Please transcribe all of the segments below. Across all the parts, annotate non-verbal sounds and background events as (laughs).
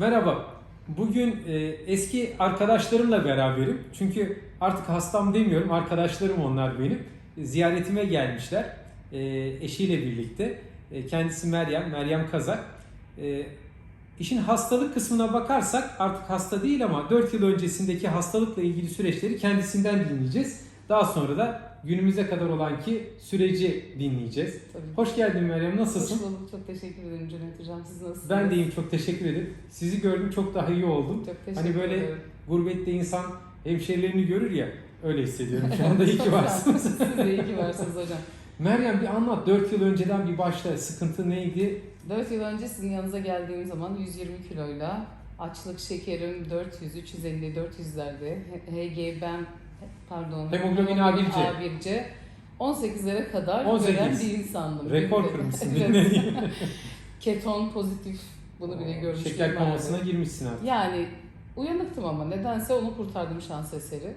Merhaba. Bugün e, eski arkadaşlarımla beraberim. Çünkü artık hastam demiyorum, arkadaşlarım onlar benim. Ziyaretime gelmişler. E, eşiyle birlikte. E, kendisi Meryem, Meryem Kazak. E, işin hastalık kısmına bakarsak artık hasta değil ama 4 yıl öncesindeki hastalıkla ilgili süreçleri kendisinden dinleyeceğiz. Daha sonra da günümüze kadar olan ki süreci dinleyeceğiz. Tabii. Hoş geldin Meryem, nasılsın? Hoş bulduk. Çok teşekkür ederim Cüneyt Hocam. Siz nasılsınız? Ben de iyiyim, çok teşekkür ederim. Sizi gördüm, çok daha iyi oldum. Çok teşekkür Hani böyle ederim. gurbette insan hemşerilerini görür ya, öyle hissediyorum şu anda. iyi ki varsınız. Siz de iyi ki varsınız hocam. Meryem bir anlat, 4 yıl önceden bir başla. Sıkıntı neydi? 4 yıl önce sizin yanınıza geldiğim zaman 120 kiloyla açlık şekerim 400, 350, 400'lerde. HG ben pardon. Hemoglobin A1C. A1C. 18'lere kadar 18. gören bir insandım. Rekor (laughs) kırmışsın. Keton pozitif. Bunu bile görmüştüm. Şeker komasına girmişsin artık. Yani uyanıktım ama nedense onu kurtardım şans eseri.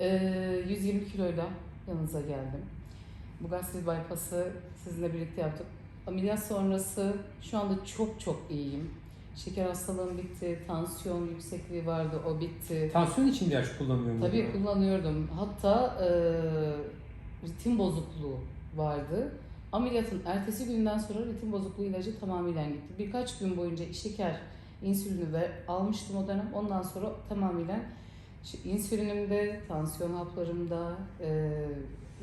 Ee, 120 kiloyla yanınıza geldim. Bu gastrit bypass'ı sizinle birlikte yaptık. Ameliyat sonrası şu anda çok çok iyiyim. Şeker hastalığım bitti, tansiyon yüksekliği vardı, o bitti. Tansiyon için ilaç kullanıyor muydun? Tabii kullanıyordum. Hatta e, ritim bozukluğu vardı. Ameliyatın ertesi günden sonra ritim bozukluğu ilacı tamamen gitti. Birkaç gün boyunca şeker, insülini ve almıştım o dönem. Ondan sonra tamamen şu insülinimde, tansiyon haplarımda, e,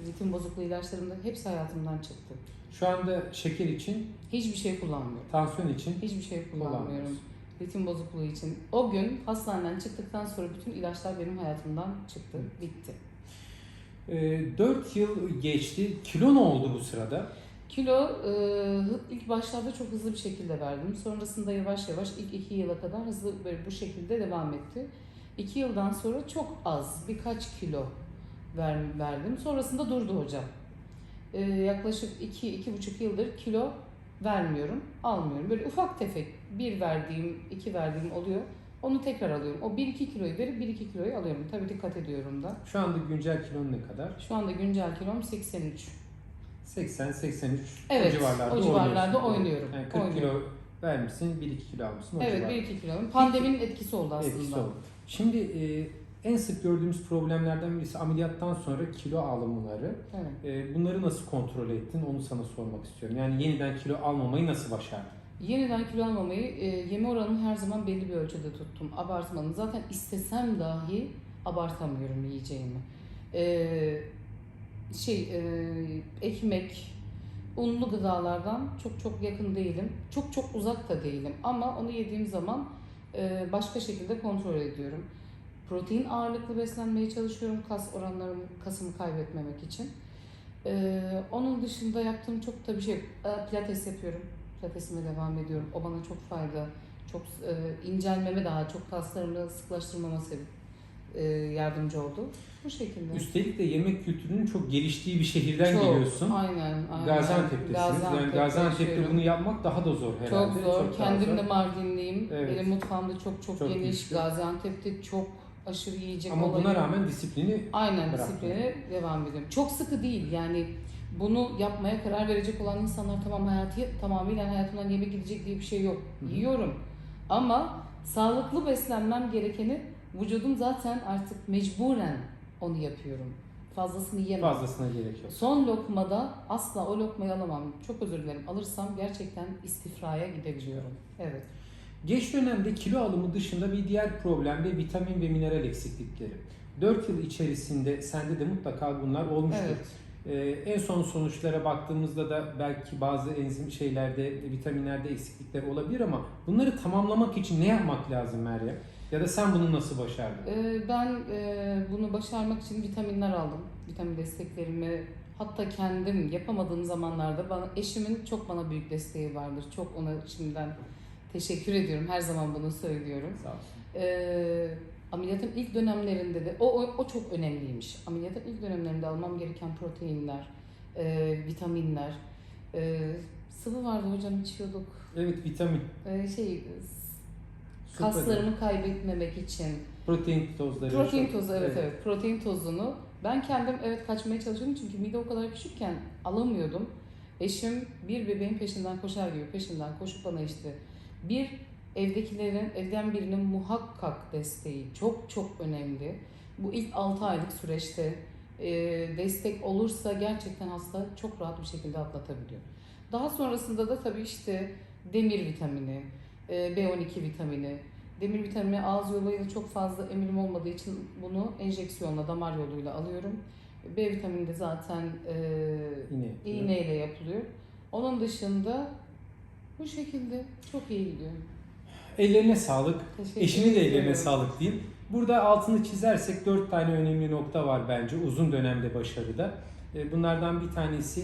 ritim bozukluğu ilaçlarımda hepsi hayatımdan çıktı. Şu anda şeker için, Hiçbir şey kullanmıyorum. tansiyon için Hiçbir şey kullanmıyorum. Ritim bozukluğu için. O gün hastaneden çıktıktan sonra bütün ilaçlar benim hayatımdan çıktı, bitti. 4 yıl geçti. Kilo ne oldu bu sırada? Kilo e, hı- ilk başlarda çok hızlı bir şekilde verdim. Sonrasında yavaş yavaş ilk iki yıla kadar hızlı böyle bu şekilde devam etti. İki yıldan sonra çok az birkaç kilo ver, verdim. Sonrasında durdu hocam. E, yaklaşık iki, iki buçuk yıldır kilo vermiyorum, almıyorum. Böyle ufak tefek bir verdiğim, iki verdiğim oluyor. Onu tekrar alıyorum. O 1-2 kiloyu verip 1-2 kiloyu alıyorum. Tabii dikkat ediyorum da. Şu anda güncel kilon ne kadar? Şu anda güncel kilom 83. 80-83 Evet, o civarlarda, o civarlarda oynuyorum. Yani 40 Oynuyorum. kilo vermişsin, 1-2 kilo almışsın. O Evet civarda. 1-2 kilo. Pandeminin etkisi oldu aslında. Etkisi oldu. Şimdi e, en sık gördüğümüz problemlerden birisi ameliyattan sonra kilo alımları. Evet. E, bunları nasıl kontrol ettin? Onu sana sormak istiyorum. Yani yeniden kilo almamayı nasıl başardın? Yeniden kilo almamayı e, yeme oranını her zaman belli bir ölçüde tuttum. Abartmadım. Zaten istesem dahi abartamıyorum yiyeceğimi. E, şey e, ekmek, unlu gıdalardan çok çok yakın değilim. Çok çok uzak da değilim. Ama onu yediğim zaman e, başka şekilde kontrol ediyorum. Protein ağırlıklı beslenmeye çalışıyorum kas oranlarımı, kasımı kaybetmemek için. E, onun dışında yaptığım çok da bir şey yok. E, pilates yapıyorum. Pilatesime devam ediyorum. O bana çok fayda, çok e, incelmeme daha çok kaslarımı sıklaştırmama sebep e, yardımcı oldu. Bu şekilde. Üstelik de yemek kültürünün çok geliştiği bir şehirden Çok, geliyorsun. Aynen, aynen. Gaziantep'tesiniz. yani Gaziantep'te Gaziantep'te yaşıyorum. bunu yapmak daha da zor herhalde. Çok zor. daha Kendim de. Mardinliyim. Evet. Benim mutfağım da çok çok, Çok geniş. güçlü. Gaziantep'te çok aşırı yiyecek Ama olayı. buna rağmen disiplini Aynen bıraktın. disipline devam ediyorum. Çok sıkı değil yani bunu yapmaya karar verecek olan insanlar tamam hayatı tamamıyla hayatımdan yemek gidecek diye bir şey yok. Hı hı. Yiyorum. Ama sağlıklı beslenmem gerekeni vücudum zaten artık mecburen onu yapıyorum. Fazlasını yiyemem. fazlasına gerek yok. Son lokmada asla o lokmayı alamam. Çok özür dilerim. Alırsam gerçekten istifraya gidebiliyorum. Evet. Geç dönemde kilo alımı dışında bir diğer problem de vitamin ve mineral eksiklikleri. 4 yıl içerisinde sende de mutlaka bunlar olmuştur. Evet. Ee, en son sonuçlara baktığımızda da belki bazı enzim şeylerde, vitaminlerde eksiklikler olabilir ama bunları tamamlamak için ne yapmak lazım Meryem? Ya da sen bunu nasıl başardın? Ee, Ben e, bunu başarmak için vitaminler aldım. Vitamin desteklerimi hatta kendim yapamadığım zamanlarda bana eşimin çok bana büyük desteği vardır. Çok ona şimdiden teşekkür ediyorum. Her zaman bunu söylüyorum. Sağ olsun. Ee, ameliyatın ilk dönemlerinde de o, o, o çok önemliymiş. Ameliyatın ilk dönemlerinde almam gereken proteinler, e, vitaminler, e, sıvı vardı hocam içiyorduk. Evet vitamin. E, şey Süper. kaslarımı kaybetmemek için. Protein tozları. Protein çok- tozu evet evet. Protein tozunu ben kendim evet kaçmaya çalışıyordum çünkü mide o kadar küçükken alamıyordum. Eşim bir bebeğin peşinden koşar gibi peşinden koşup bana işte bir Evdekilerin, evden birinin muhakkak desteği çok çok önemli. Bu ilk 6 aylık süreçte e, destek olursa gerçekten hasta çok rahat bir şekilde atlatabiliyor. Daha sonrasında da tabii işte demir vitamini, e, B12 vitamini, demir vitamini ağız yoluyla çok fazla emilim olmadığı için bunu enjeksiyonla, damar yoluyla alıyorum. B vitamini de zaten e, Yine. iğneyle yapılıyor. Onun dışında bu şekilde çok iyi gidiyor. Ellerine sağlık. Teşekkür Eşini de ellerine ediyorum. sağlık diyeyim. Burada altını çizersek dört tane önemli nokta var bence uzun dönemde başarıda. E, Bunlardan bir tanesi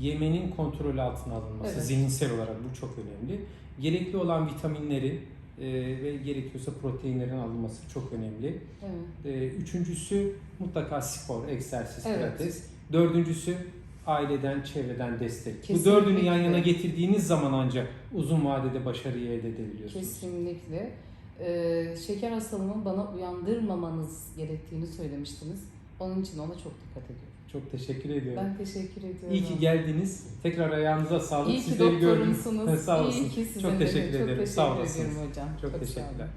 yemenin kontrol altına alınması. Evet. Zihinsel olarak bu çok önemli. Gerekli olan vitaminlerin e, ve gerekiyorsa proteinlerin alınması çok önemli. Evet. E, Üçüncüsü mutlaka spor, egzersiz, Evet. pilates. Dördüncüsü aileden, çevreden destek. Kesinlikle. Bu dördünü yan yana getirdiğiniz zaman ancak uzun vadede başarıyı elde edebiliyorsunuz. Kesinlikle. Ee, şeker hastalığını bana uyandırmamanız gerektiğini söylemiştiniz. Onun için ona çok dikkat ediyorum. Çok teşekkür ediyorum. Ben teşekkür ediyorum. İyi ki geldiniz. Tekrar ayağınıza sağlık. İyi ki Sizleri gördüm. doktorumsunuz. (laughs) Sağ olasın. İyi ki sizinle Çok teşekkür de- ederim. Çok Sağ teşekkür olasınız. ediyorum hocam. Çok sağ olun. teşekkürler.